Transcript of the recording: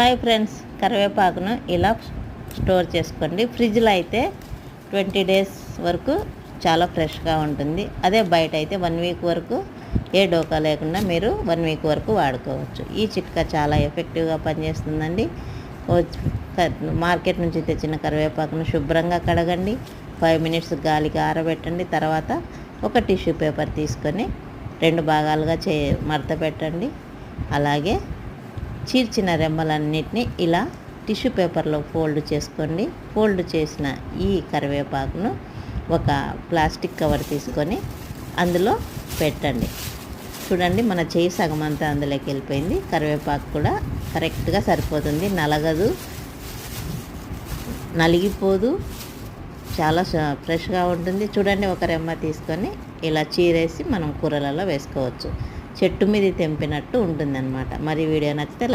Hi friends కరివేపాకును ఇలా store చేసుకోండి. ఫ్రిడ్జ్లో అయితే ట్వంటీ డేస్ వరకు చాలా ఫ్రెష్గా ఉంటుంది. అదే బయట అయితే వన్ వీక్ వరకు ఏ డోకా లేకుండా మీరు వన్ వీక్ వరకు వాడుకోవచ్చు. ఈ చిట్కా చాలా ఎఫెక్టివ్గా పనిచేస్తుందండి. మార్కెట్ నుంచి తెచ్చిన కరివేపాకును శుభ్రంగా కడగండి. ఫైవ్ మినిట్స్ గాలికి ఆరబెట్టండి. తర్వాత ఒక టిష్యూ పేపర్ తీసుకొని రెండు భాగాలుగా చే మడత పెట్టండి. అలాగే చీర్చిన రెమ్మలన్నిటిని ఇలా టిష్యూ పేపర్లో ఫోల్డ్ చేసుకోండి. ఫోల్డ్ చేసిన ఈ కరివేపాకును ఒక ప్లాస్టిక్ కవర్ తీసుకొని అందులో పెట్టండి. చూడండి మన చేయి సగం అంతా అందులోకి వెళ్ళిపోయింది. కరివేపాకు కూడా కరెక్ట్గా సరిపోతుంది. నలగదు నలిగిపోదు చాలా ఫ్రెష్గా ఉంటుంది. చూడండి ఒక రెమ్మ తీసుకొని ఇలా చీరేసి మనం కూరలలో వేసుకోవచ్చు. చెట్టు మీద తెంపినట్టు ఉంటుందన్నమాట. మరి వీడియో నచ్చితే లైక్